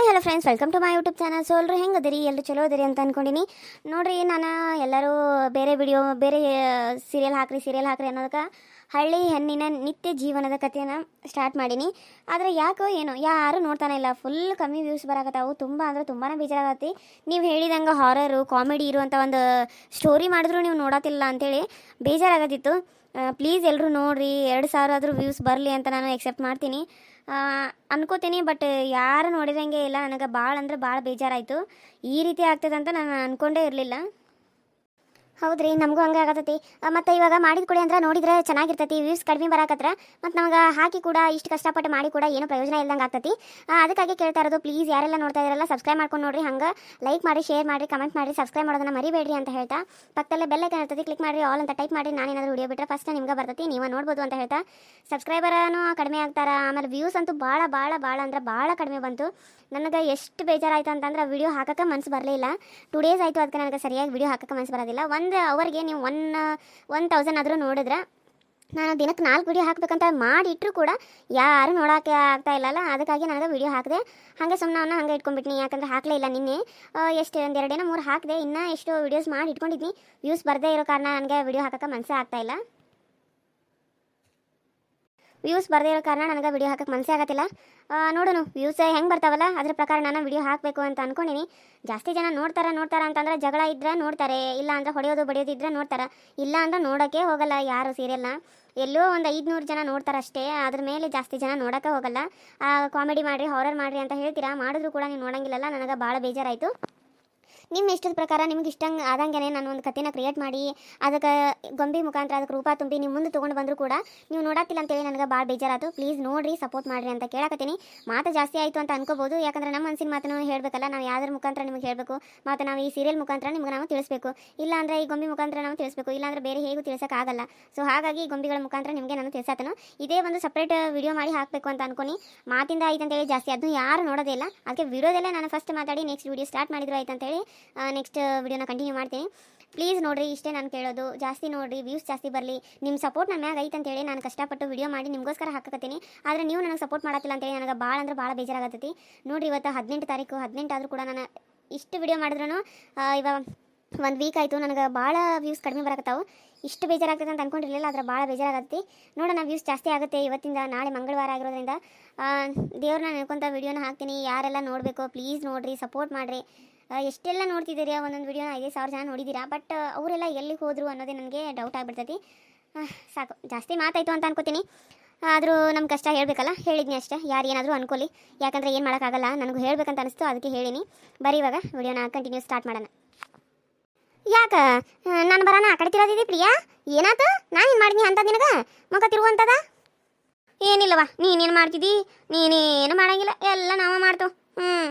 Hi hello friends welcome to my YouTube channel so ಎಲ್ಲರೂ ಹೆಂಗೆ ಅದರಿ ಎಲ್ಲರೂ ಚಲೋ ಅದರಿ ಅಂತ ಅನ್ಕೊಂಡಿನಿ ನೋಡ್ರಿ ನಾನು ಎಲ್ಲರೂ ಬೇರೆ ವಿಡಿಯೋ ಬೇರೆ ಸೀರಿಯಲ್ ಹಾಕ್ರಿ ಸೀರಿಯಲ್ ಹಾಕ್ರಿ ಅನ್ನೋದಕ್ಕೆ ಹಳ್ಳಿ ಹೆಣ್ಣಿನ ನಿತ್ಯ ಜೀವನದ ಕಥೆಯನ್ನು ಸ್ಟಾರ್ಟ್ ಮಾಡೀನಿ ಆದರೆ ಯಾಕೋ ಏನೋ ಯಾರು ನೋಡ್ತಾನೆ ಇಲ್ಲ ಫುಲ್ ಕಮ್ಮಿ ವ್ಯೂಸ್ ಬರಾಕತ್ತಾವು ತುಂಬ ಅಂದರೆ ತುಂಬಾ ಬೇಜಾರಾಗತ್ತಿ ನೀವು ಹೇಳಿದಂಗೆ ಹಾರರು ಕಾಮಿಡಿ ಇರುವಂಥ ಒಂದು ಸ್ಟೋರಿ ಮಾಡಿದ್ರು ನೀವು ನೋಡತ್ತಿಲ್ಲ ಅಂಥೇಳಿ ಬೇಜಾರಾಗತ್ತಿತ್ತು ಪ್ಲೀಸ್ ಎಲ್ಲರೂ ನೋಡ್ರಿ, ಎರಡು ಸಾವಿರ ಆದರೂ ವ್ಯೂಸ್ ಬರಲಿ ಅಂತ ನಾನು ಎಕ್ಸೆಪ್ಟ್ ಮಾಡ್ತೀನಿ. ಅನ್ಕೋತೀನಿ ಬಟ್ ಯಾರು ನೋಡಿದಂಗೆ ಇಲ್ಲ, ನನಗೆ ಭಾಳ ಅಂದರೆ ಭಾಳ ಬೇಜಾರಾಯಿತು. ಈ ರೀತಿ ಆಗ್ತದಂತ ನಾನು ಅಂದ್ಕೊಂಡೇ ಇರಲಿಲ್ಲ. ಹೌದ್ರಿ, ನಮಗೂ ಹಂಗೆ ಆಗತ್ತೈತಿ ಮತ್ತು ಇವಾಗ ಮಾಡಿದ ಕೊಡಿ ಅಂದ್ರೆ ನೋಡಿದ್ರೆ ಚೆನ್ನಾಗಿರ್ತೈತಿ ವ್ಯೂಸ್ ಕಡಿಮೆ ಬರಾಕತ್ರ ಮತ್ತು ನಮಗೆ ಹಾಕಿ ಕೂಡ ಇಷ್ಟು ಕಷ್ಟಪಟ್ಟು ಮಾಡಿ ಕೂಡ ಏನು ಪ್ರಯೋಜನ ಇಲ್ದಂಗೆ ಆಗ್ತೈತಿ. ಅದಕ್ಕಾಗಿ ಕೇಳ್ತಾ ಇರೋದು ಪ್ಲೀಸ್ ಯಾರೆಲ್ಲ ನೋಡ್ತಾ ಇದ್ದಾರಲ್ಲ ಸಬ್ಸ್ಕ್ರೈಬ್ ಮಾಡ್ಕೊಂಡು ನೋಡ್ರಿ, ಹಂಗೆ ಲೈಕ್ ಮಾಡಿ ಶೇರ್ ಮಾಡಿ ಕಮೆಂಟ್ ಮಾಡಿ ಸಬ್ಸ್ಕ್ರೈಬ್ ಮಾಡೋದನ್ನ ಮರಿಬೇಡ್ರಿ ಅಂತ ಹೇಳ್ತಾ. ಪಕ್ಕದಲ್ಲೇ ಬೆಲ್ಲ ಇರ್ತೈತಿ ಕ್ಲಿಕ್ ಮಾಡಿ ಆಲ್ ಅಂತ ಟೈಪ್ ಮಾಡಿ ನಾನೇನಾದರೂ ವಿಡಿಯೋ ಬಿಟ್ಟರೆ ಫಸ್ಟ್ ನಿಮ್ಗೆ ಬರ್ತೈತಿ, ನೀವು ನೋಡ್ಬೋದು ಅಂತ ಹೇಳ್ತಾ. ಸಬ್ಸ್ಕ್ರೈಬರನು ಕಡಿಮೆ ಆಗ್ತಾರೆ, ಆಮೇಲೆ ವ್ಯೂಸ್ ಅಂತೂ ಭಾಳ ಭಾಳ ಭಾಳ ಅಂದ್ರೆ ಭಾಳ ಕಡಿಮೆ ಬಂತು. ನನಗೆ ಎಷ್ಟು ಬೇಜಾರಾಯ್ತು ಅಂತಂದ್ರೆ ವಿಡಿಯೋ ಹಾಕಕ್ಕೆ ಮನ್ಸು ಬರಲಿಲ್ಲ. ಟೂ ಡೇಸ್ ಆಯಿತು ಅದಕ್ಕೆ ನನಗೆ ಸರಿಯಾಗಿ ವಿಡಿಯೋ ಹಾಕಕ್ಕೆ ಮನ್ಸು ಬರೋದಿಲ್ಲ. ಒಂದು ಅವರ್ಗೆ ನೀವು ಒನ್ ಒನ್ ತೌಸಂಡ್ ಆದರೂ ನೋಡಿದ್ರೆ ನಾನು ದಿನಕ್ಕೆ ನಾಲ್ಕು ವಿಡಿಯೋ ಹಾಕಬೇಕಂತ ಮಾಡಿಟ್ಟರು ಕೂಡ ಯಾರು ನೋಡೋಕೆ ಆಗ್ತಾ ಇಲ್ಲಲ್ಲ, ಅದಕ್ಕಾಗಿ ನನಗೆ ವಿಡಿಯೋ ಹಾಕಿದೆ. ಹಾಗೆ ಸುಮ್ಮನೆ ಅವನ್ನ ಹಂಗೆ ಇಟ್ಕೊಂಡ್ಬಿಟ್ನಿ, ಯಾಕಂದ್ರೆ ಹಾಕಲೇ ಇಲ್ಲ ನಿನ್ನೆ. ಎಷ್ಟು, ಒಂದು ಎರಡೇನೋ ಮೂರು ಹಾಕಿದೆ, ಇನ್ನೂ ಎಷ್ಟು ವಿಡಿಯೋಸ್ ಮಾಡಿ ಇಟ್ಕೊಂಡಿದ್ನಿ. ವ್ಯೂಸ್ ಬರದೇ ಇರೋ ಕಾರಣ ನನಗೆ ವಿಡಿಯೋ ಹಾಕಕ್ಕೆ ಮನಸ್ಸೇ ಆಗ್ತಾ ಇಲ್ಲ. ವ್ಯೂಸ್ ಬರದೇ ಇರೋ ಕಾರಣ ನನಗೆ ವಿಡಿಯೋ ಹಾಕಕ್ಕೆ ಮನಸ್ಸೇ ಆಗತ್ತಿಲ್ಲ. ನೋಡೋಣ, ವ್ಯೂಸ್ ಹೆಂಗೆ ಬರ್ತಾವಲ್ಲ? ಅದ್ರ ಪ್ರಕಾರ ನಾನು ವಿಡಿಯೋ ಹಾಕಬೇಕು ಅಂತ ಅಂದ್ಕೊಂಡಿನಿ ಜಾಸ್ತಿ ಜನ ನೋಡ್ತಾರೆ ನೋಡ್ತಾರೆ ಅಂತಂದ್ರೆ ಜಗಳ ಇದ್ರೆ ನೋಡ್ತಾರೆ, ಇಲ್ಲ ಅಂದ್ರೆ ಹೊಡೆಯೋದು, ಬಡಿಯೋದು ಇದ್ರೆ ನೋಡ್ತಾರೆ. ಇಲ್ಲ ಅಂದ್ರೆ ನೋಡೋಕ್ಕೆ ಹೋಗಲ್ಲ ಯಾರು ಸೀರಿಯಲ್ನ ಎಲ್ಲೋ ಒಂದು ಐದುನೂರು ಜನ ನೋಡ್ತಾರೆ ಅಷ್ಟೇ, ಅದ್ರ ಮೇಲೆ ಜಾಸ್ತಿ ಜನ ನೋಡೋಕ್ಕೆ ಹೋಗಲ್ಲ. ಕಾಮಿಡಿ ಮಾಡಿರಿ ಹಾರರ್ ಮಾಡಿರಿ ಅಂತ ಹೇಳ್ತೀರಾ? ಮಾಡಿದ್ರು ಕೂಡ ನೀವು ನೋಡೋಂಗಿಲ್ಲಲ್ಲ, ನನಗೆ ಭಾಳ ಬೇಜಾರಾಯಿತು. ನಿಮ್ಮ ಇಷ್ಟದ ಪ್ರಕಾರ ನಿಮ್ಗೆ ಇಷ್ಟಂಗೆ ಆದಂಗೆ ನಾನು ಒಂದು ಕಥೆನ ಕ್ರಿಯೇಟ್ ಮಾಡಿ, ಅದಕ್ಕೆ ಗೊಂಬೆ ಮುಖಾಂತರ ಅದಕ್ಕೆ ರೂಪ ತುಂಬಿ ನಿಮ್ಮ ಮುಂದೆ ತೊಗೊಂಡು ಬಂದರೂ ಕೂಡ ನೀವು ನೋಡತ್ತಿಲ್ಲ ಅಂತೇಳಿ ನನಗೆ ಭಾಳ ಬೇಜಾರಾಯಿತು ಪ್ಲೀಸ್ ನೋಡಿರಿ ಸಪೋರ್ಟ್ ಮಾಡಿರಿ ಅಂತ ಕೇಳಕತ್ತೀನಿ. ಮಾತು ಜಾಸ್ತಿ ಆಯಿತು ಅಂತ ಅನ್ಕೋಬೋದು. ಯಾಕಂದ್ರೆ ನಮ್ಮ ಮನಸ್ಸಿನ ಮಾತನ್ನು ಹೇಳಬೇಕಲ್ಲ, ನಾವು ಯಾವ್ದ್ರ ಮುಖಾಂತರ ನಿಮಗೆ ಹೇಳಬೇಕು? ಮತ್ತು ನಾವು ಈ ಸೀರಿಯಲ್ ಮುಖಾಂತರ ನಿಮ್ಗೆ ನಾವು ತಿಳಿಸ್ಬೇಕು. ಇಲ್ಲ ಅಂದರೆ ಈ ಗೊಂಬೆ ಮುಖಾಂತರ ನಾವು ತಿಳಿಸ್ಬೇಕು. ಇಲ್ಲಾಂದ್ರೆ ಬೇರೆ ಹೇಗೂ ತಿಳಿಸೋಕ್ಕಾಗಲ್ಲ ಸೊ ಹಾಗಾಗಿ ಗೊಂಬೆಗಳ ಮುಖಾಂತರ ನಿಮಗೆ ನಾನು ತಿಳಿಸಾತನು ಇದೇ ಒಂದು ಸಪ್ರೇಟ್ ವಿಡಿಯೋ ಮಾಡಿ ಹಾಕಬೇಕು ಅಂತ ಅನ್ಕೊನಿ. ಮಾತಿಂದ ಆಯ್ತು ಅಂತೇಳಿ ಜಾಸ್ತಿ. ಅದನ್ನು ಯಾರು ನೋಡೋದೇ ಇಲ್ಲ. ಅದಕ್ಕೆ ವಿಡಿಯೋದಲ್ಲೇ ನಾನು ಫಸ್ಟ್ ಮಾತಾಡಿ ನೆಕ್ಸ್ಟ್ ವಿಡಿಯೋ ಸ್ಟಾರ್ಟ್ ಮಾಡಿದ್ರು ಆಯ್ತು ಅಂತೇಳಿ ನೆಕ್ಸ್ಟ್ ವಿಡಿಯೋನ ಕಂಟಿನ್ಯೂ ಮಾಡ್ತೀನಿ. ಪ್ಲೀಸ್ ನೋಡಿರಿ, ಇಷ್ಟೇ ನಾನು ಕೇಳೋದು. ಜಾಸ್ತಿ ನೋಡಿರಿ ವ್ಯೂಸ್ ಜಾಸ್ತಿ ಬರಲಿ. ನಿಮ್ಮ ಸಪೋರ್ಟ್ ನನ್ನ ಮ್ಯಾಗ ಐತೆ ಅಂತೇಳಿ ನಾನು ಕಷ್ಟಪಟ್ಟು ವಿಡಿಯೋ ಮಾಡಿ ನಿಮಗೋಸ್ಕರ ಹಾಕಕತ್ತೀನಿ. ಆದರೆ ನೀವು ನನಗೆ ಸಪೋರ್ಟ್ ಮಾಡತ್ತಿಲ್ಲ ಅಂತೇಳಿ ನನಗೆ ಭಾಳ ಅಂದ್ರೆ ಭಾಳ ಬೇಜಾರಾಗತ್ತೈತಿ. ನೋಡ್ರಿ, ಇವತ್ತು ಹದಿನೆಂಟು ತಾರೀಕು, ಹದಿನೆಂಟು ಆದರೂ ಕೂಡ ನಾನು ಇಷ್ಟು ವಿಡಿಯೋ ಮಾಡಿದ್ರು ಇವಾಗ ಒಂದು ವೀಕ್ ಆಯಿತು, ನನಗೆ ಭಾಳ ವ್ಯೂಸ್ ಕಡಿಮೆ ಬರಕತ್ತಾವು. ಇಷ್ಟು ಬೇಜಾರಾಗ್ತದೆ ಅಂತ ಅಂದ್ಕೊಂಡಿರಲಿಲ್ಲ ಆದರೆ ಭಾಳ ಬೇಜಾರಾಗತ್ತೆ. ನೋಡೋಣ ವ್ಯೂಸ್ ಜಾಸ್ತಿ ಆಗುತ್ತೆ ಇವತ್ತಿಂದ, ನಾಳೆ ಮಂಗಳವಾರ ಆಗಿರೋದ್ರಿಂದ. ದೇವ್ರನ್ನ ನೆನ್ಕೊಂತ ವಿಡಿಯೋನ ಹಾಕ್ತೀನಿ. ಯಾರೆಲ್ಲ ನೋಡಬೇಕು ಪ್ಲೀಸ್ ನೋಡಿರಿ ಸಪೋರ್ಟ್ ಮಾಡಿರಿ. ಎಷ್ಟೆಲ್ಲ ನೋಡ್ತಿದ್ದೀರಿ ಒಂದೊಂದು ವಿಡಿಯೋ ಐದು ಸಾವಿರ ಜನ ನೋಡಿದ್ದೀರಾ? ಬಟ್ ಅವರೆಲ್ಲ ಎಲ್ಲಿಗೆ ಹೋದರು ಅನ್ನೋದೇ ನನಗೆ ಡೌಟ್ ಆಗಿಬಿಡ್ತೈತಿ. ಸಾಕು. ಜಾಸ್ತಿ ಮಾತಾಯಿತು ಅಂತ ಅನ್ಕೋತೀನಿ. ಆದರೂ ನಮ್ಮ ಕಷ್ಟ ಹೇಳಬೇಕಲ್ಲ? ಹೇಳಿದ್ನಿ ಅಷ್ಟೇ. ಯಾರು ಏನಾದರೂ ಅನ್ಕೊಳ್ಳಿ. ಯಾಕಂದರೆ ಏನು ಮಾಡೋಕ್ಕಾಗಲ್ಲ. ನನಗೂ ಹೇಳ್ಬೇಕಂತ ಅನಿಸ್ತು. ಅದಕ್ಕೆ ಹೇಳಿನಿ. ಬರೀ ಇವಾಗ ವಿಡಿಯೋನ ಕಂಟಿನ್ಯೂ ಸ್ಟಾರ್ಟ್ ಮಾಡೋಣ. ಯಾಕ? ನಾನು ಬರೋಣ ಆ ಕಡೆ ಪ್ರಿಯಾ? ಏನಾತ? ನಾನು ಏನು ಮಾಡಿದ್ನಿ ಅಂತ ನಿನಗೆ? ಮುಖ ತಿರುವಂಥದ ಏನಿಲ್ಲವ ನೀನೇನು ಮಾಡ್ತಿದ್ದಿ? ನೀನೇನು ಮಾಡಂಗಿಲ್ಲ. ಎಲ್ಲ ನಾವ ಮಾಡ್ತೇವೆ. ಹ್ಞೂ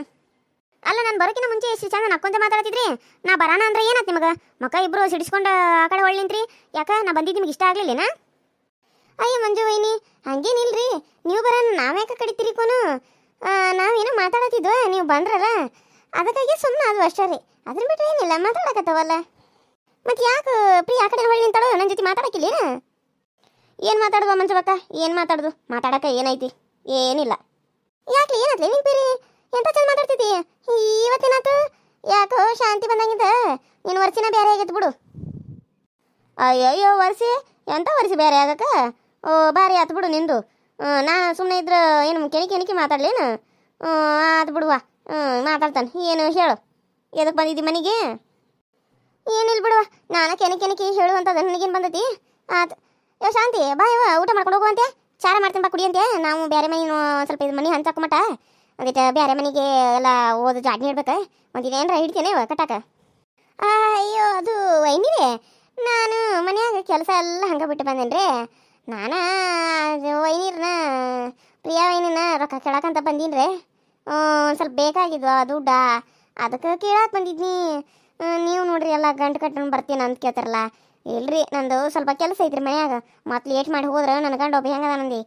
ನಾನು ಬರೋಕಿನ ಮುಂಚೆ ಎಷ್ಟು ಚಂದ ನಕ್ಕೊಂತ ಮಾತಾಡ್ತಿದ್ರಿ? ನಾ ಬರೋಣ ಅಂದ್ರೆ ಏನಾತ್ ನಿಮಗೆ? ಮಕ್ಕ ಇಬ್ಬರು ಸಿಡಿಸ್ಕೊಂಡು ಆ ಕಡೆ ಒಳ್ಳೆ ನಿಂತ್ರಿ. ಯಾಕ? ನಾ ಬಂದಿದ್ದು ನಿಮ್ಗೆ ಇಷ್ಟ ಆಗ್ಲಿಲ್ಲೇನಾ? ಅಯ್ಯ ಮಂಜು ವೈನಿ ಹಂಗೇನಿಲ್ರಿ ನೀವು ಬರೋಣ ನಾವ್ಯಾಕೆ ಕಡಿತೀರಿ ಕೋನು? ನಾವೇನೋ ಮಾತಾಡತ್ತಿದ್ವ, ನೀವು ಬಂದ್ರಲ್ಲ? ಅದಕ್ಕಾಗಿ ಸುಮ್ಮನೆ ಅದು ಅಷ್ಟೇ ರೀ. ಅದ್ರ ಬಿಟ್ಟರೆ ಏನಿಲ್ಲ, ಮಾತಾಡಕತ್ತವಲ್ಲ. ಮತ್ತೆ ಯಾಕೆ ಪ್ರೀ ಆ ಕಡೆ ಹೊಳ್ಳಿ ನಿಂತಾಳು? ನನ್ನ ಜೊತೆ ಮಾತಾಡಕ್ಕಿಲ್ಲ ಏನು ಮಾತಾಡುವ ಮಂಜುವಕ್ಕ ಏನು ಮಾತಾಡುದು? ಮಾತಾಡಕ ಏನೈತಿ? ಏನಿಲ್ಲ. ಯಾಕೆ ನಿನ್ ಪೇರಿ ಎಂತ ಚಂದ ಮಾತಾಡ್ತಿದ್ದಿ? ಇವತ್ತೇನಾತು ಯಾಕೋ ಶಾಂತಿ ಬಂದಂಗಿದ್ದ ನೀನು ವರ್ಷಿನ ಬೇರೆ ಆಗಿತ್ತು ಬಿಡು. ಅಯ್ಯಯ್ಯೋ ವರ್ಷಿ, ಎಂತ ವರ್ಸಿ ಬೇರೆ ಆಗಕ್ಕ? ಓ, ಭಾರಿ ಆತು ಬಿಡು ನಿಂದು. ನಾ ಸುಮ್ಮನೆ ಇದ್ರೆ ಏನು ಕೆಣಿ ಕೆಣಿಕೆ ಮಾತಾಡ್ಲೇನು? ಆತು ಬಿಡುವ ಹ್ಞೂ ಮಾತಾಡ್ತಾನೆ. ಏನು ಹೇಳು? ಎದಕ್ಕೆ ಬಂದಿದ್ದಿ ಮನೆಗೆ? ಏನಿಲ್ಲ ಬಿಡುವ ನಾನು ಕೆನೆ ಕೆನಕಿ ಹೇಳುವಂಥದ್ದು ನನಗೇನು ಬಂದತಿ? ಆತು, ಯೋ ಶಾಂತಿ, ಬಾ ಯವ್ವ, ಊಟ ಮಾಡ್ಕೊಂಡು ಹೋಗುವಂತೆ. ಚಾರ ಮಾಡ್ತೀನಿ ಬಾ ಕುಡಿಯಂತೆ ನಾವು ಬೇರೆ ಮನೆ ಸ್ವಲ್ಪ ಇದು ಮನೆ ಹಂಚಕ್ಕ ಮಟ. ಅದಕ್ಕೆ ಬೇರೆ ಮನೆಗೆ ಎಲ್ಲ ಓದು ಜಾಡ್ ಇಡ್ಬೇಕು. ಒಂದು ಇದೇನರ ಹಿಡ್ತೇನೆ ಕಟ್ಟಾಕ. ಅಯ್ಯೋ, ಅದು ವೈನಿರೇ ನಾನು ಮನ್ಯಾಗ ಕೆಲಸ ಎಲ್ಲ ಹಂಗೆ ಬಿಟ್ಟು ಬಂದೇನ್ರಿ. ನಾನು ವೈನೀರ್ನ, ಪ್ರಿಯಾ ವೈನಿನ ರೊಕ್ಕ ಕೇಳಕ್ಕಂತ ಬಂದೀನಿ ಒಂದು ಸ್ವಲ್ಪ ಬೇಕಾಗಿದ್ವು ದುಡ್ಡ. ಅದಕ್ಕೆ ಕೇಳಕ್ಕೆ ಬಂದಿದ್ನಿ. ನೀವು ನೋಡ್ರಿ ಎಲ್ಲ ಗಂಟು ಕಟ್ಕೊಂಡು ಬರ್ತೀನಿ ಅಂತ ಕೇಳ್ತಾರಲ್ಲ. ಇಲ್ರಿ, ನಂದು ಸ್ವಲ್ಪ ಕೆಲಸ ಐತ್ರಿ ಮನ್ಯಾಗ. ಮತ್ತೆ ಲೇಟ್ ಮಾಡಿ ಹೋದ್ರೆ ನನ್ನ ಗಂಡ ಒಬ್ಬ ಹೆಂಗದ ನಂದಿ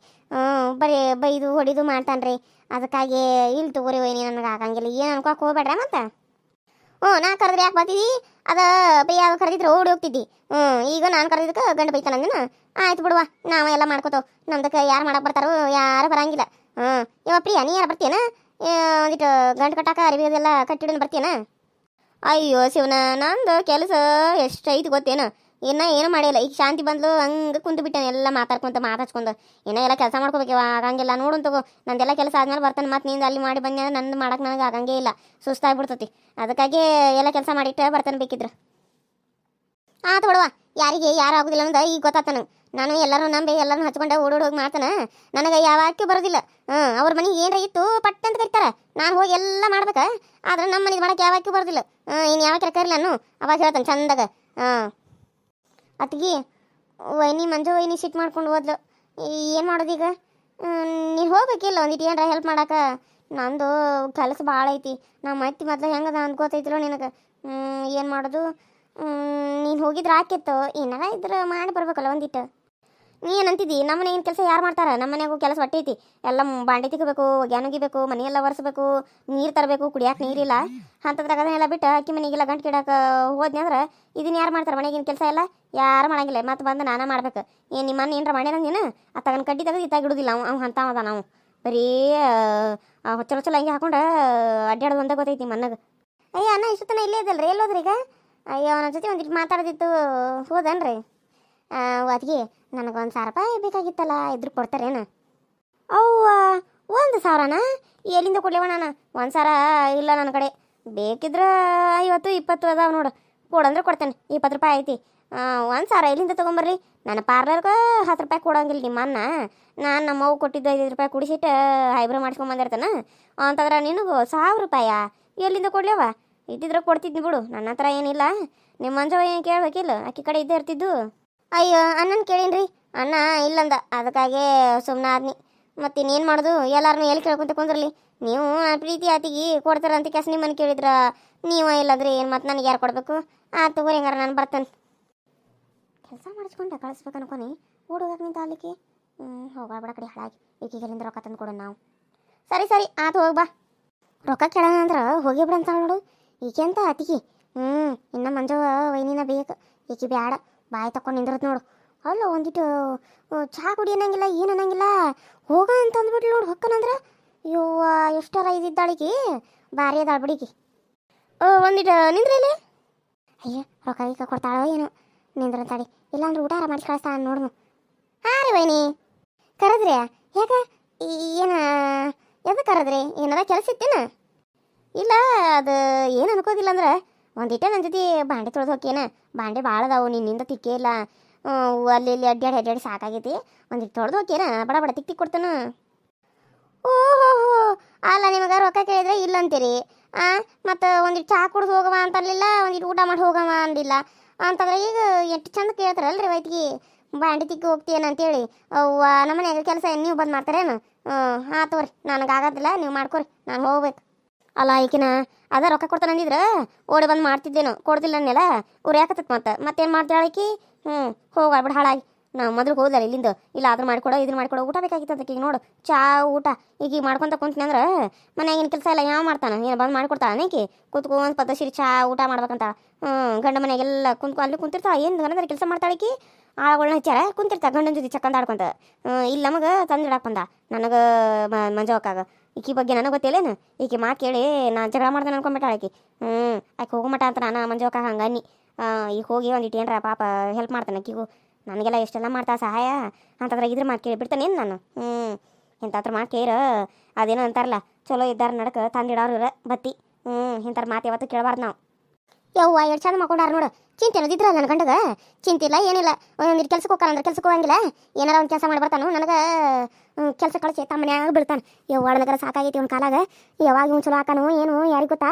ಬರೀ ಬೈದು ಹೊಡಿದು ಮಾಡ್ತಾನ್ರಿ. ಅದಕ್ಕಾಗಿ ಇಲ್ಲಿ ತಗೋರಿ ವೈನಿ ನನಗೆ ಆಗಂಗಿಲ್ಲ. ಏನು ಅನ್ಕೋಕೆ ಹೋಗ್ಬೇಡ್ರ ಮತ್ತೆ? ಹ್ಞೂ ನಾ ಕರೆದ್ರೆ ಯಾಕೆ ಬರ್ತಿದ್ದಿ ಅದ ಬೈಯ ಕರೆದಿದ್ರೆ ಓಡಿ ಹೋಗ್ತಿದ್ದಿ. ಹ್ಞೂ, ಈಗ ನಾನು ಕರೆದಿದ್ದಕ್ಕೆ ಗಂಡ ಬೈತಾನ ಅಂದಿನ? ಆಯ್ತು ಬಿಡುವ, ನಾವು ಎಲ್ಲ ಮಾಡ್ಕೋತೇವೆ. ನಮ್ದಕ್ಕೆ ಯಾರು ಮಾಡಕ್ಕೆ ಬರ್ತಾರೋ ಯಾರು ಬರಂಗಿಲ್ಲ. ಹ್ಞೂ ಇವ ಪ್ರಿಯ, ನೀ ಯಾರು ಬರ್ತೀಯನ? ಒಂದಿಟ್ಟು ಗಂಟು ಕಟ್ಟಾಕ ಅರಿವಿ ಅದೆಲ್ಲ ಕಟ್ಟಿಡೋನ್ ಬರ್ತೀಯನ? ಅಯ್ಯೋ ಶಿವನ, ನಂದು ಕೆಲಸ ಎಷ್ಟೈತಿ ಗೊತ್ತೇನು? ಇನ್ನ ಏನು ಮಾಡಿಲ್ಲ. ಈಗ ಶಾಂತಿ ಬಂದ್ಲು, ಹಂಗೆ ಕುಂತು ಬಿಟ್ಟೆ. ಎಲ್ಲ ಮಾತಾಡ್ಕೊಂತ ಮಾತಾಡ್ಸ್ಕೊಂಡು ಇನ್ನ ಎಲ್ಲ ಕೆಲಸ ಮಾಡ್ಕೋಬೇಕು ಆಗಂಗಿಲ್ಲ. ನೋಡು ತಗೋ. ನಂದೆಲ್ಲ ಕೆಲಸ ಆದ್ಮೇಲೆ ಬರ್ತಾನೆ. ಮತ್ತೆ ನಿಂದು ಅಲ್ಲಿ ಮಾಡಿ ಬಂದೆ ಅಂದ್ರೆ ನಂದು ಮಾಡಕ್ಕೆ ನನಗೆ ಆಗಂಗೇ ಇಲ್ಲ. ಸುಸ್ತಾಗ್ಬಿಡ್ತತಿ. ಅದಕ್ಕಾಗಿ ಎಲ್ಲ ಕೆಲಸ ಮಾಡಿಟ್ಟು ಬರ್ತಾನೆ ಬೇಕಿದ್ರು. ಆತು ಬಿಡುವ ಯಾರಿಗೆ ಯಾರು ಆಗುದಿಲ್ಲ ಅಂದ್ರೆ ಈಗ ಗೊತ್ತಾತ ನಂಗೆ. ನಾನು ಎಲ್ಲರೂ ನಂಬಿ ಎಲ್ಲರೂ ಹಚ್ಕೊಂಡೆ ಓಡೋಡಿ ಹೋಗಿ ಮಾಡ್ತಾನೆ. ನನಗೆ ಯಾವ ಅಕ್ಕಿ ಬರೋದಿಲ್ಲ. ಹ್ಞೂ ಅವ್ರ ಮನೆಗೆ ಏನ್ರ ಇತ್ತು ಪಟ್ ಅಂತ ಕರಿತಾರೆ. ನಾನು ಹೋಗಿ ಎಲ್ಲ ಮಾಡ್ಬೇಕಾ. ಆದ್ರೆ ನಮ್ಮ ಮನೆಗೆ ಮಾಡಕ್ಕೆ ಯಾವ ಅಕ್ಕಿ ಬರೋದಿಲ್ಲ. ಹ್ಞೂ ಇನ್ನು ಯಾವಾಗ ಕರಿಲ್ಲ ನಾನು. ಅವಾಗ ಹೇಳ್ತಾನೆ ಚಂದಾಗ. ಹಾಂ ಅತ್ತಿಗೆ, ವೈನಿ ಮಂಜು ವೈನಿ ಸಿಟ್ ಮಾಡ್ಕೊಂಡು ಹೋದ್ಲು. ಏನು ಮಾಡೋದೀಗ ನೀನು ಹೋಗ್ಬೇಕಿಲ್ಲ ಒಂದಿಟ್ಟು ಏನಾರ ಹೆಲ್ಪ್ ಮಾಡಾಕ? ನಂದು ಕೆಲಸ ಭಾಳ ಐತಿ. ನಾ ಅತ್ತಿ ಮೊದಲು ಹೆಂಗದ ಅನ್ಕೋತೈತಿರೋ ನಿನಗೆ? ಏನು ಮಾಡೋದು? ನೀನು ಹೋಗಿದ್ರೆ ಆಕಿತ್ತು ಏನಾರ ಇದ್ರೆ ಮಾಡಿ ಬರ್ಬೇಕಲ್ಲ ಒಂದಿಟ್ಟು ನೀ ಏನಂತಿದ್ದಿ ನಮ್ಮನೆ ಏನು ಕೆಲಸ ಯಾರು ಮಾಡ್ತಾರೆ? ನಮ್ಮ ಮನೆಗೂ ಕೆಲಸ ಹೊಟ್ಟೈತಿ ಎಲ್ಲ ಬಾಂಡಿ ತಿಕ್ಕಬೇಕು ಗ್ಯಾನ್ ಒಗಿಬೇಕು ಮನೆಯೆಲ್ಲ ಒರೆಸ್ಬೇಕು, ನೀರು ತರಬೇಕು, ಕುಡಿಯಾಕೆ ನೀರಿಲ್ಲ ಅಂತದ್ರಾಗ ಅದನ್ನೆಲ್ಲ ಬಿಟ್ಟು ಅಕ್ಕಿ ಮನೆಗೆಲ್ಲ ಗಂಟು ಕಿಡಕ ಹೋದ್ನಿ ಅಂದ್ರೆ ಇದನ್ನ ಯಾರು ಮಾಡ್ತಾರೆ? ಮನೆಗಿನ ಕೆಲಸ ಎಲ್ಲ ಯಾರು ಮಾಡಂಗಿಲ್ಲ. ಮತ್ತೆ ಬಂದು ನಾನು ಮಾಡ್ಬೇಕು. ಏನು ನಿಮ್ಮ ಮನೆ ಏನಾರ ಮಾಡ್ಯಾನ ನೀನು? ಆ ತಗನ್ ಕಡ್ಡಿ ತೆಗೆದು ಇತ್ತಾಗ ಇಡುದಿಲ್ಲ. ಅವ್ ಅವ್ನು ಅಂತ ಅದ ನಾವು ಬರೀ ಹೊಚ್ಚ ಹೊಚ್ಚಲ ಹಂಗೆ ಹಾಕೊಂಡು ಅಡ್ಡಾಡೋದು ಒಂದೇ ಗೊತ್ತೈತಿ ಮನ್ನಗೆ ಅಯ್ಯ, ಅಣ್ಣ ಇಷ್ಟು ತನ ಇಲ್ಲೇ ಇದಲ್ರಿ ಎಲ್ಲೋದ್ರಿ ಈಗ? ಅಯ್ಯೋ ಅವನ ಜೊತೆ ಒಂದಿಟ್ಟು ಮಾತಾಡೋದಿತ್ತು. ಹೋದನ್ರಿ. ಅದಕ್ಕೆ ನನಗೊಂದು ಸಾವಿರ ರೂಪಾಯಿ ಬೇಕಾಗಿತ್ತಲ್ಲ, ಇದ್ರ ಕೊಡ್ತಾರೇನು? ಅವ್ವ, ಒಂದು ಸಾವಿರನಾ? ಎಲ್ಲಿಂದ ಕೊಡ್ಲೇವ ನಾನು? ಒಂದು ಸಾವಿರ ಇಲ್ಲ ನನ್ನ ಕಡೆ. ಬೇಕಿದ್ರೆ ಐವತ್ತು, ಇಪ್ಪತ್ತು ಅದಾವ ನೋಡು. ಕೊಡಂದ್ರೆ ಕೊಡ್ತೇನೆ, ಇಪ್ಪತ್ತು ರೂಪಾಯಿ ಐತಿ. ಒಂದು ಸಾವಿರ ಎಲ್ಲಿಂದ ತೊಗೊಂಬರ್ರಿ ನನ್ನ ಪಾರ್ಲರ್ಗೆ ಹತ್ತು ರೂಪಾಯಿ ಕೊಡೋಂಗಿಲ್ಲ ನಿಮ್ಮ ಅನ್ನ ನಾನು ನಮ್ಮ ಅವ್ವ ಕೊಟ್ಟಿದ್ದು ಐದು ರೂಪಾಯಿ ಕುಡಿಸಿಟ್ಟು ಐಬ್ರೋ ಮಾಡಿಸ್ಕೊಂಬಂದಿರ್ತಾನೆ ಅಂತಂದ್ರೆ ನಿನಗೂ ಸಾವಿರ ರೂಪಾಯಾ? ಎಲ್ಲಿಂದ ಕೊಡ್ಲೇವ? ಇದ್ದಿದ್ರೆ ಕೊಡ್ತಿದ್ನಿ ಬಿಡು, ನನ್ನ ಹತ್ರ ಏನಿಲ್ಲ. ನಿಮ್ಮ ಮಂಜವ ಏನು ಕೇಳಬೇಕಿಲ್ಲ? ಅಕ್ಕಿ ಕಡೆ ಇದ್ದೇ ಇರ್ತಿದ್ದು. ಅಯ್ಯೋ, ಅಣ್ಣನ ಕೇಳೀನ್ರಿ. ಅಣ್ಣ ಇಲ್ಲಂದ, ಅದಕ್ಕಾಗೆ ಸುಮ್ಮನೆ ಆದ್ನಿ. ಮತ್ತೆ ಇನ್ನೇನು ಮಾಡೋದು? ಎಲ್ಲಾರನ್ನೂ ಎಲ್ಲಿ ಕೇಳ್ಕೊಂತ ಕುಂದ್ರಲಿ? ನೀವು ಪ್ರೀತಿ ಆತಿಗೆ ಕೊಡ್ತಾರ ಅಂತ ಕೆಸ ನಿಮ್ಮನ್ನು ಕೇಳಿದ್ರ ನೀವು ಇಲ್ಲಂದ್ರೆ ಏನು ಮತ್ತೆ ನನಗೆ ಯಾರು ಕೊಡಬೇಕು? ಆ ತಗೋರಿ ಹಂಗಾರ ನಾನು ಬರ್ತೇನೆ. ಕೆಲಸ ಮಾಡಿಸ್ಕೊಂಡೆ ಕಳಿಸ್ಬೇಕು ಅನ್ಕೊನಿ. ಓಡೋದಾಗ ನಿಂತ ಅಲ್ಲಿಗೆ ಹೋಗ್ಬೇಡ ಕಡೆ ಹಾಳಾಗಿ. ಈಗೀಗಲಿಂದ ರೊಕ್ಕ ತಂದು ಕೊಡೋಣ ನಾವು. ಸರಿ ಸರಿ, ಆತು ಹೋಗಿ ಬಾ. ರೊಕ್ಕ ಕೇಳೋಣ ಅಂದ್ರೆ ಹೋಗಿ ನೋಡು. ಈಕೆ ಅಂತ ಆತಿಗೆ? ಹ್ಞೂ ಇನ್ನು ಮಂಜು ವೈನಿನ ಬೇಕು. ಈಕೆ ಬ್ಯಾಡ. ಬಾಯಿ ತಕೊಂಡು ನಿಂದಿರತ್ ನೋಡು. ಅಲ್ಲ, ಒಂದಿಟ್ಟು ಚಹಾ ಕುಡಿ ಅನ್ನಂಗಿಲ್ಲ, ಏನು ಅನ್ನಂಗಿಲ್ಲ. ಹೋಗ ಅಂತ ಅಂದ್ಬಿಟ್ಲು ನೋಡು ಹೊಕ್ಕನಂದ್ರೆ ಅಯ್ಯೋ ಎಷ್ಟರ ಇದ್ದಿದ್ದಾಳಿಗೆ ಭಾರಿ ಅದಾಳ ಓ, ಒಂದಿಟ್ಟು, ನಿಂದ್ರಿ ಇಲ್ಲಿ? ಅಯ್ಯ, ರೊಕ್ಕ ಗೀಕ ಕೊಡ್ತಾಳೋ ಏನೋ. ನಿಂದ್ರ ತಡಿ ಇಲ್ಲಾಂದ್ರೆ ಊಟ ಮಾಡಿ ಕಳಿಸ್ತಾಳ ನೋಡ್ನು. ಹಾಂ ರೀ ವೈನಿ. ಕರೆದ್ರಿ ಯಾಕ? ಏನ ಎದಕ್ಕೆ ಕರೆದ್ರಿ? ಏನಾರ ಕೆಲಸ ಇತ್ತೇನ? ಇಲ್ಲ, ಅದು, ಏನು ಅನ್ಕೋದಿಲ್ಲ ಅಂದ್ರೆ. ಒಂದಿಟ ನನ್ನ ಜೊತೆ ಬಾಂಡೆ ತೊಳೆದು ಹೋಕೇನ ಬಾಂಡೆ ಭಾಳ ಅದಾವು, ನಿನ್ನಿಂದ ತಿಕ್ಕೇ ಇಲ್ಲ. ಅಲ್ಲಿ ಇಲ್ಲಿ ಅಡ್ಡಾಡಿ ಅಡ್ಡಾಡಿ ಸಾಕಾಗೈತಿ. ಒಂದಿಟ್ಟು ತೊಳೆದು ಹೋಕೇನ ಬಡ ಬಡ ತಿಕ್ ತಿಕ್ ಕೊಡ್ತಾನ. ಓಹೋ ಅಲ್ಲ ನಿಮಗೆ ರೊಕ್ಕ ಕೇಳಿದ್ರೆ ಇಲ್ಲ ಅಂತೀರಿ. ಆ, ಮತ್ತು ಒಂದಿಟ್ಟು ಚಹಾ ಕುಡ್ದು ಹೋಗವ ಅಂತ ಅನ್ಲಿಲ್ಲ ಒಂದಿಟ್ಟು ಊಟ ಮಾಡಿ ಹೋಗವ ಅಂದಿಲ್ಲ. ಅಂತಂದ್ರೆ ಈಗ ಎಷ್ಟು ಚಂದ ಕೇಳ್ತಾರಲ್ರಿ ವೈದ್ಯಕಿ ಬಾಂಡೆ ತಿಕ್ಕಿ ಹೋಗ್ತೀಯನ ಅಂತೇಳಿ. ಅವ್ವ ನಮ್ಮ ಮನೆಯಾಗ ಕೆಲಸ ನೀವು ಬಂದು ಮಾಡ್ತಾರೇನು? ಹಾಂ ತೋರಿ ನನಗೆ ಆಗೋದಿಲ್ಲ ನೀವು ಮಾಡ್ಕೊರಿ. ನಾನು ಹೋಗ್ಬೇಕು. ಅಲ್ಲ ಈಕಿನ ಅದ ರೊಕ್ಕ ಕೊಡ್ತಾನೆ ಅಂದಿದ್ರ ಓಡಿ ಬಂದು ಮಾಡ್ತಿದ್ದೇನು, ಕೊಡ್ದಿಲ್ಲ ಅನ್ನೆಲ್ಲ ಉರಿಯಾಕತ್ತತ್ ಮತ್ತೆ. ಮತ್ತೇನು ಮಾಡ್ತಾಳೆ ಆಕಿ ಹ್ಞೂ ಹೋಗ್ಬಿಡ ಹಾಳಾಗಿ. ನಾವು ಮೊದಲು ಹೋದಲ್ಲ ಇಲ್ಲಿಂದ ಇಲ್ಲ ಅದ್ರ ಮಾಡ್ಕೊಡೋ, ಇದನ್ನ ಮಾಡ್ಕೊಡೋ, ಊಟ ಬೇಕಾಗಿತ್ತು ಅದಕ್ಕೆ ಈಗ ನೋಡು. ಚಾ, ಊಟ. ಈಗ ಈಗ ಮಾಡ್ಕೊಂತ ಕುಂತೀನಿ ಅಂದ್ರೆ ಮನ್ಯಾಗಿನ ಕೆಲಸ ಎಲ್ಲ ಯಾವ ಮಾಡ್ತಾನೆ? ಏನು ಬಂದು ಮಾಡ್ಕೊಡ್ತಾಳೆ ಆಕಿ ಕೂತ್ಕೊಂಡ್ ಪದ್ದಸಿರಿ ಚಾ, ಊಟ ಮಾಡ್ಬೇಕಂತ ಹ್ಞೂ ಗಂಡ ಮನೆಗೆಲ್ಲ ಕುಂತ್ಕೊ, ಅಲ್ಲಿ ಕುಂತಿರ್ತಾಳೆ. ಏನು ಗಂಡದ್ರ ಕೆಲಸ ಮಾಡ್ತಾಳಿಕಿ ಆಳುಗಳನ್ನ ಆಳುಗಳ್ನ ಹಚ್ಚಾರ ಕುಂತಿರ್ತಾ ಗಂಡನ ಜೊತೆ ಚಕ್ಕಂದ ಆಡ್ಕೊಂತ. ಇಲ್ಲಿ ನಮಗೆ ತಂದಿಡಕ್ಕೆ ಬಂದ. ನನಗೆ ಮಂಜವಕ್ಕಾಗ ಈಕಿ ಬಗ್ಗೆ ನನಗೆ ಗೊತ್ತಿಲ್ಲೇನು ಈಕಿ ಮಾತು ಕೇಳಿ ನಾನು ಜಗಳ ಮಾಡ್ತಾನೆ ಅನ್ಕೊಂಬಿಟ್ಟಾಳ ಆಕಿ. ಹ್ಞೂ ಆಕೆ ಹೋಗೋ ಮಟ ಅಂತ ನಾನು ಮಂಜೋಕ ಹಂಗೆ ಅನ್ನಿ. ಈಗ ಹೋಗಿ ಒಂದಿಟ್ಟು ಏನರ ಪಾಪ ಹೆಲ್ಪ್ ಮಾಡ್ತಾನೆ ಆಕಿಗೂ. ನನಗೆಲ್ಲ ಎಷ್ಟೆಲ್ಲ ಮಾಡ್ತಾ ಸಹಾಯ? ಅಂತಂದ್ರೆ ಇದ್ರ ಮಾತು ಕೇಳಿ ಬಿಡ್ತಾನೇನು ನಾನು? ಹ್ಞೂ ಇಂಥತ್ರ ಮಾತು ಕೇರ ಅದೇನೋ ಅಂತಾರಲ್ಲ, ಚಲೋ ಇದ್ದಾರ ನಡಕ ತಂದಿಡೋರು ಬತ್ತಿ. ಹ್ಞೂ ಇಂಥರ ಮಾತು ಯಾವತ್ತು ಕೇಳಬಾರ್ದು ನಾವು. ಯವ್ವ ಎರಡು ಚಂದ ಮಾಡ್ಕೊಂಡಾರ ನೋಡು. ಚಿಂತೆ ಅನ್ನೋದಿದ್ರ ನನ್ನ ಗಂಡಗ? ಚಿಂತೆ ಇಲ್ಲ, ಏನಿಲ್ಲ. ಒಂದೊಂದು ಕೆಲ್ಸಕ್ಕೆ ಹೋಗ್ತಾನಂದ್ರೆ ಕೆಲ್ಸಕ್ಕೆ ಹೋಗಂಗಿಲ್ಲ. ಏನಾರ ಒಂದು ಕೆಲಸ ಮಾಡಿ ಬರ್ತಾನು. ನನಗೆ ಕೆಲಸ ಕಳಿಸಿ, ತಮ್ಮ ಮನ್ಯಾಗ ಬಿಡ್ತಾನೆ. ಯವ್ವ ನನಗರ ಸಾಕಾಗೈತಿ ಒಂದು ಕಾಲಾಗ. ಯಾವಾಗ ಇವ್ನು ಚಲೋ ಹಾಕಾನು ಏನು, ಯಾರಿಗೆ ಗೊತ್ತಾ?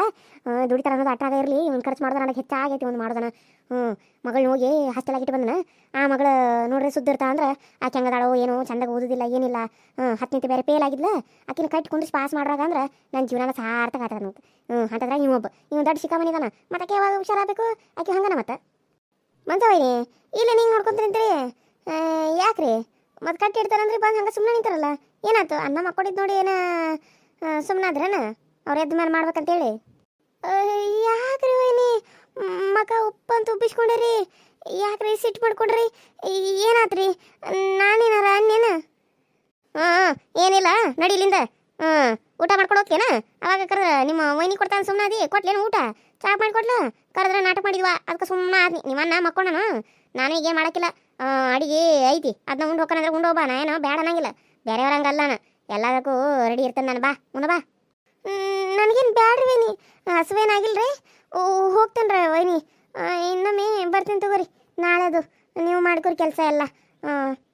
ದುಡಿತಾರ ಅನ್ನೋದು ಅಟ್ಟಾಗ ಇರಲಿ. ಇವ್ನು ಖರ್ಚು ಮಾಡಿದ್ರೆ ನನಗೆ ಹೆಚ್ಚಾಗೈತಿ ಒಂದು ಮಾಡ್ದನ. ಹ್ಞೂ ಮಗಳು ಹೋಗಿ ಹಾಸ್ಟೆಲ್ ಆಗಿಟ್ಟು ಬಂದನ. ಆ ಮಗಳ ನೋಡ್ರಿ ಸುದ್ದಿ ಇರ್ತಾ ಅಂದ್ರೆ, ಆಕೆ ಹೆಂಗದಾಳೋ ಏನು, ಚಂದಾಗ ಓದುದಿಲ್ಲ, ಏನಿಲ್ಲ. ಹ್ಞೂ ಹತ್ತನೇತಿ ಬೇರೆ ಫೇಲ್ ಆಗಿದ್ಲ. ಆಕಿನ ಕಟ್ಟಿ ಕುಂದ್ರಿಸಿ ಪಾಸ್ ಮಾಡ್ರಾಗ ಅಂದ್ರೆ ನನ್ನ ಜೀವನ ಸಾರ್ಥಕ ಆಗ್ತದ ಅಂತ ಹ್ಞೂ ಅಂತಂದ್ರೆ ಇವ ಇವ್ನು ಇವ್ ದೊಡ್ಡ ಶಿಖಾಮಣಿದಾನ. ಮತ್ತೆ ಯಾವಾಗ ಹುಷಾರಾಗಬೇಕು? ಆಕೆ ಹಂಗನ ಮತ್ತೆ. ಮಂತವೈನಿ ಇಲ್ಲ ಅಂತ ನಿಂತ್ರಿ ಯಾಕ್ರಿ? ಮತ್ತೆ ಕಟ್ಟಿ ಇಡ್ತಾರಂದ್ರಿ ಬಂದು ಹಂಗೆ ಸುಮ್ಮನೆ ನಿಂತಾರಲ್ಲ, ಏನಾಯ್ತು? ಅನ್ನ ಮಕ್ಕೊಡಿದ್ ನೋಡಿ ಏನ ಸುಮ್ಮನೆ ಆದ್ರೇನ? ಅವ್ರು ಎದ್ದ ಮೇಲೆ ಮಾಡ್ಬೇಕಂತೇಳಿ. ಯಾಕ್ರಿ ವೈನಿ? ಮಗ ಉಪ್ಪಂತ ಉಬ್ಬಿಸ್ಕೊಂಡ್ರಿ ಯಾಕ್ರಿ ಸಿಟ್ಟು ಮಾಡ್ಕೊಂಡ್ರಿ? ಏನಾತ್ರಿ? ನಾನೇನಾರ ಅನ್ನೇನ? ಹಾಂ ಏನಿಲ್ಲ ನಡಿಲಿಂದ ಹ್ಞೂ ಊಟ ಮಾಡ್ಕೊಂಡು ಹೋಗ್ತೀನ ಅವಾಗ ಕರ ನಿಮ್ಮ ವೈನಿ ಕೊಡ್ತಾನೆ ಸುಮ್ಮನೆ ಅದಿ ಕೊಟ್ಲೇನು ಊಟ? ಚಾ ಮಾಡಿಕೊಡ್ಲು ಕರೆದ್ರೆ ನಾಟಕ ಮಾಡಿದ್ವಾ ಅದಕ್ಕೆ ಸುಮ್ಮನೆ ಆದ್ನಿ. ನಿಮ್ಮನ್ನ ಮಕ್ಕೊಂಡನು ನಾನು? ಈಗ ಮಾಡೋಕ್ಕಿಲ್ಲ. ಅಡಿಗೆ ಐತಿ. ಅದನ್ನ ಉಂಡು ಹೋಗ್ಕೊಂಡ್ರೆ ಉಂಡು ಹೋಗ್ಬಾ, ನಾ ಏನೋ ಬೇಡ ಅನ್ನಂಗಿಲ್ಲ. ಬೇರೆಯವ್ರ ಹಂಗಲ್ಲ ಎಲ್ಲದಕ್ಕೂ ರೆಡಿ ಇರ್ತೇನೆ ನಾನು, ಬಾ ಉಣ ಬಾ. ನನಗೇನು ಬ್ಯಾಡ್ರಿ ವೈನಿ. ಹಸುವೇನಾಗಿಲ್ರಿ ಓ, ಹೋಗ್ತೇನೆ ರೀ ವೈನಿ. ಇನ್ನೊಮ್ಮೆ ಬರ್ತೀನಿ ತಗೋರಿ. ನಾಳೆದು. ನೀವು ಮಾಡ್ಕೊರಿ ಕೆಲಸ ಎಲ್ಲ.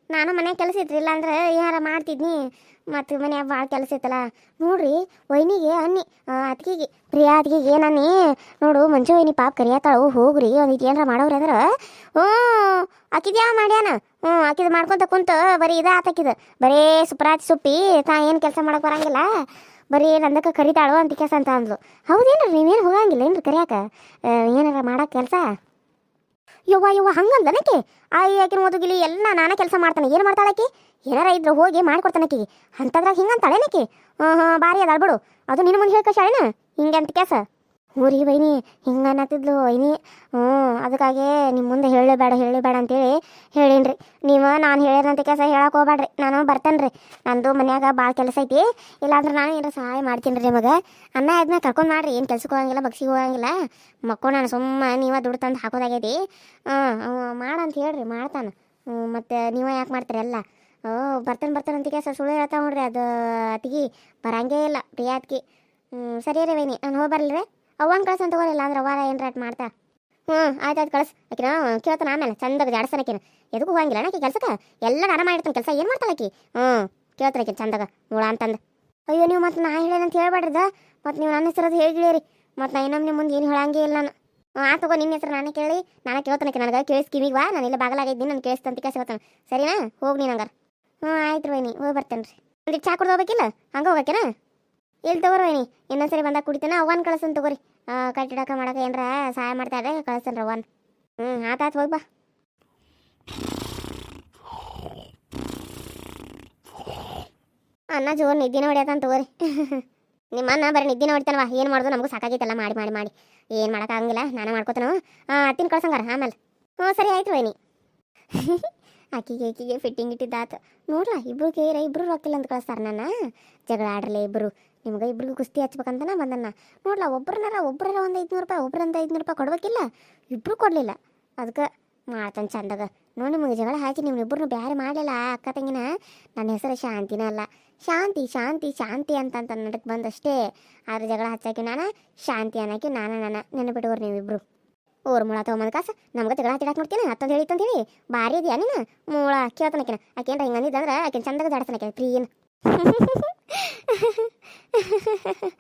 ನಾನು ಮನೆ ಕೆಲಸ ಇತ್ರಿ ಇಲ್ಲಾಂದ್ರೆ ಏನಾರ ಮಾಡ್ತಿದ್ನಿ. ಮತ್ತು ಮನೆ ಭಾಳ ಕೆಲಸ ಇತ್ತಲ್ಲ. ನೋಡ್ರಿ, ವೈನಿಗೆ, ಅನ್ನಿ ಅತ್ತಿಗೆಗೆ, ಪ್ರಿಯಾ ಅತ್ಗಿಗೆ ಏನನ್ನಿ? ನೋಡು, ಮಂಜು ವೈನಿ ಪಾಪ ಕರಿಯತ್ತಾಳು ಹೋಗ್ರಿ ಒಂದಿಟ್ಟು ಏನಾರ ಮಾಡೋರು ಅಂದ್ರೆ. ಹ್ಞೂ ಅಕ್ಕಿದ್ಯಾ ಮಾಡ್ಯಾನ? ಹ್ಞೂ ಅಕ್ಕಿದ್ ಮಾಡ್ಕೊಂತ ಕುಂತ ಬರೀ ಇದ ಆತಕ್ಕಿದ ಬರೀ ಸುಪ್ರಾತಿ ಸುಪ್ಪಿ, ತಾ ಏನು ಕೆಲಸ ಮಾಡೋಕೆ ಬರಂಗಿಲ್ಲ. ಬರೀ ನಂದಕ್ಕೆ ಕರಿತಾಳು ಅಂತ ಕೆಲಸ ಅಂತ ಅಂದ್ಲು. ಹೌದೇನ್ರಿ, ನೀವೇನು ಹೋಗಂಗಿಲ್ಲ ಏನ್ರಿ ಕರಿಯಾಕ? ಏನಾರ ಮಾಡಕ್ ಕೆಲಸ? ಯವ್ವ ಯವ್ವ ಹಂಗಂದನಕ್ಕೆ ಆಯ್, ಆಕಿನ ಓದುಗಿಲಿ ಎಲ್ಲ ನಾನೇ ಕೆಲಸ ಮಾಡ್ತಾನೆ. ಏನು ಮಾಡ್ತಾಳಕಿ ಏನಾರ ಇದ್ರೆ ಹೋಗಿ ಮಾಡ್ಕೊಡ್ತಾನಕಿ ಅಂತದ್ರಾಗ ಹಿಂಗಂತಾಳೇನಕಿ ಹಾಂ ಹಾಂ ಬಾರಿ ಅದಾಳ ಬಿಡು. ಅದು ನಿನ್ನ ಮುಂದೆ ಹೇಳ್ಕೊ ಶಾಳೆನ ಹಿಂಗೆ ಅಂತ ಕೆಲಸ ಊರಿ ಬೈನಿ, ಹಿಂಗೆ ಅನ್ನತ್ತಿದ್ಲು ಹ್ಞೂ ಅದಕ್ಕಾಗೆ ನಿಮ್ಮ ಮುಂದೆ ಹೇಳಬೇಡ ಹೇಳಬೇಡ ಅಂತೇಳಿ ಹೇಳೀನಿ ರೀ ನೀವು ನಾನು ಹೇಳಿದಂತ ಕೆಲಸ ಹೇಳಕ್ಕೆ ಹೋಗ್ಬೇಡ್ರಿ ನಾನು ಬರ್ತೇನೆ ರೀ ನಂದು ಮನ್ಯಾಗ ಭಾಳ ಕೆಲಸ ಐತಿ. ಇಲ್ಲಾಂದ್ರೆ ನಾನು ಏನಾರ ಸಹಾಯ ಮಾಡ್ತೀನಿ ರೀ ನಿಮಗೆ. ಅನ್ನ ಇದನ್ನ ಕರ್ಕೊಂಡು ಮಾಡ್ರಿ, ಏನು ಕೆಲ್ಸಕ್ಕೆ ಹೋಗಂಗಿಲ್ಲ, ಬಗ್ಸಿಗೆ ಹೋಗಂಗಿಲ್ಲ. ಮಕ್ಕಳು ನಾನು ಸುಮ್ಮನೆ ನೀವ ದುಡ್ಡು ತಂದು ಹಾಕೋದಾಗೈತಿ. ಹ್ಞೂ ಮಾಡಂತ ಹೇಳ್ರಿ, ಮಾಡ್ತಾನೆ. ಮತ್ತು ನೀವೇ ಯಾಕೆ ಮಾಡ್ತೀರಿ ಎಲ್ಲ? ಓ, ಬರ್ತಾನೆ ಬರ್ತಾನೆ ಅಂತ ಕೆಲಸ ಸುಳ್ಳು ಹೇಳ್ತಾ ನೋಡ್ರಿ, ಅದು ಅತಿಗಿ. ಬರಂಗೇ ಇಲ್ಲ ಪ್ರಿಯಾತ್ಗಿ ಹ್ಞೂ ಸರಿ ರೀ ವೈನಿ, ನಾನು ಹೋಗಿ ಬರ್ಲಿ ಅವ್ವನ ಕಳ್ಸಂತ ತಗೋರಿಲ್ಲ ಅಂದ್ರೆ ವಾರ ಏನು ರೇಟ್ ಮಾಡ್ತಾ? ಹ್ಞೂ, ಆಯ್ತು ಆಯ್ತು ಕಳ್ಸಿ. ಆಕಿನ ಕೇಳ್ತಾನೆ ಆಮೇಲೆ, ಚಂದಾಗ ಜಾಡ್ಸನಕಿನ ಎದಕ್ಕೂ ಹೋಗಂಗಿಲ್ಲ ಆಕಿ ಕೆಲ್ಸಕ್ಕೆ? ಎಲ್ಲ ನಾನು ಮಾಡಿರ್ತಾನೆ ಕೆಲಸ, ಏನು ಮಾಡ್ತಾಳೆ ಆಕಿ? ಹ್ಞೂ ಕೇಳ್ತಾರೆ ಆಕಿ ಚಂದಾಗ ನೋಡ ಅಂತಂದು. ಅಯ್ಯೋ, ನೀವು ಮತ್ತೆ ನಾ ಹೇಳೇನಂತ ಹೇಳ್ಬೇಡ್ರದ ಮತ್ತು ನೀವು ನನ್ನ ಹೇಳಿ ಹೇಳಿರಿ ಮತ್ತು ನಾ ಇನ್ನೊಮ್ಮೆ ನಿಮ್ಮ ಮುಂದೆ ಏನು ಹೇಳಂಗೇ ಇಲ್ಲ ನಾನು. ಆ ತಗೋ ನಿಮ್ಮ ಹೆಸರು ನಾನೇ ಕೇಳಿ, ನಾನೇ ಕೇಳ್ತಾನೆ ನನಗೆ ಕೇಳಿಸ್ ಕಿವಿಗೆ ಬಾ ನಾನು ಇಲ್ಲ ಬಾಗಲಾಗಿದ್ದೀನಿ ನಾನು ಕೇಳಿಸ್ತಂತ ಕೆಲಸ ಹೇಳ್ತಾನೆ ಸರಿನಾ? ಹೋಗಿ ನೀನು ಹಂಗಾರೆ. ಹ್ಞೂ, ಆಯ್ತು ವೈನಿ ಹೋಗಿ ಬರ್ತೇನೆ ರೀ ಚಾ ಕುಡ್ದು ಹೋಗ್ಬೇಕಿಲ್ಲ? ಹಂಗೆ ಹೋಗಕ್ಕೇನ ಇಲ್ಲಿ ತಗೋರಿ ವೈನಿ ಇನ್ನೊಂದ್ಸರಿ ಬಂದಾಗ ಕುಡಿತೇನೆ? ಅವನ್ ಕಳ್ಸನ್ ತಗೋರಿ. ಕಟ್ಟಿಡಕ ಮಾಡಕ ಏನ್ರ ಸಹಾಯ ಮಾಡ್ತಾರೆ ಕಳ್ಸೇನ್ರಿ ಅವನ್ ಹ್ಞೂ ಆತಾತ್ ಹೋಗಿ ಬಾ. ಅನ್ನ ಜೋರ್ ನಿದ್ದಿನ ಹೊಡ್ಯಾತಾನ ತಗೋರಿ. ನಿಮ್ಮ ಅನ್ನ ಬರೀ ನಿದ್ದಿನ ಹೊಡಿತಾನವ. ಏನು ಮಾಡೋದು ನಮಗೂ ಸಾಕಾಗೈತಲ್ಲ, ಮಾಡಿ ಮಾಡಿ ಮಾಡಿ. ಏನು ಮಾಡೋಕ್ಕಾಗಂಗಿಲ್ಲ ನಾನೇ ಮಾಡ್ಕೋತಾನು. ಅತ್ತಿನ ಕಳ್ಸಂಗಾರ, ಆಮೇಲೆ. ಹ್ಞೂ ಸರಿ ಆಯ್ತು ವೈನಿ. ಆಕಿಗೆ ಆಕಿಗೆ ಫಿಟ್ಟಿಂಗ್ ಇಟ್ಟಿದ್ದಾತು ನೋಡ್ಲ, ಇಬ್ರು ಕೇರ, ಇಬ್ರು ರೊಕ್ಕಿಲ್ಲ ಅಂತ ಕಳಿಸ್ತಾರ ನನ್ನ. ಜಗಳ ಆಡ್ರಲ್ಲ ಇಬ್ರು. ನಿಮ್ಗೆ ಇಬ್ರಿಗೂ ಕುಸ್ತಿ ಹಚ್ಬೇಕಂತನ ಬಂದನ್ನ ನೋಡ್ಲ ಒಬ್ಬರನ್ನಾರ ಒಬ್ಬರ ಒಂದು ಐದುನೂರು ರೂಪಾಯಿ ಒಬ್ರಂದ ಐದುನೂರು ರೂಪಾಯಿ ಕೊಡ್ಬೇಕಿಲ್ಲ? ಇಬ್ಬರು ಕೊಡಲಿಲ್ಲ. ಅದಕ್ಕೆ ಮಾಡ್ತಾನೆ ಚಂದಾಗ. ನೋಡಿ ನಿಮಗೆ ಜಗಳ ಹಾಕಿ ನಿಮ್ಮ ಇಬ್ಬರನ್ನು ಬೇರೆ ಮಾಡಲಿಲ್ಲ ಅಕ್ಕ ತಂಗಿನ? ನನ್ನ ಹೆಸರು ಶಾಂತಿನ ಅಲ್ಲ. ಶಾಂತಿ ಶಾಂತಿ ಶಾಂತಿ ಅಂತ ಅಂತ ನಡಕ್ ಬಂದಷ್ಟೇ. ಆದ್ರೆ ಜಗಳ ಹಚ್ಚಾಕಿ ನಾನು, ಶಾಂತಿ ಅನ್ನೋಕೆ ನಾನು ನನ್ನ ನೆನಪಿಟ್ಟವ್ರು ನೀವಿಬ್ರು ಓರ್ ಮುಳ ತೊಗೊಂಬಂದ ಕಾಸ. ನಮ್ಗೆ ಜಗಳ ಹಚ್ಚಿಡಕ್ಕೆ ನೋಡ್ತೀನಿ. ಅತ್ತಂದು ಹೇಳಿತ್ತು ಅಂತ ಹೇಳಿ ಭಾರಿ ಇದೆಯಾ ನೀನು? ಮೂಳ ಕೇಳ್ತಾನಕಿನ. ಅಂತ ಹಿಂಗೆ ಅಂದಿದ್ದಂದ್ರೆ ಆಕೆ ಚಂದಾಗ ಜಾಡ್ತಾನಕ್ಕೆ ಪ್ರೀನ್. 呵呵呵呵呵呵呵呵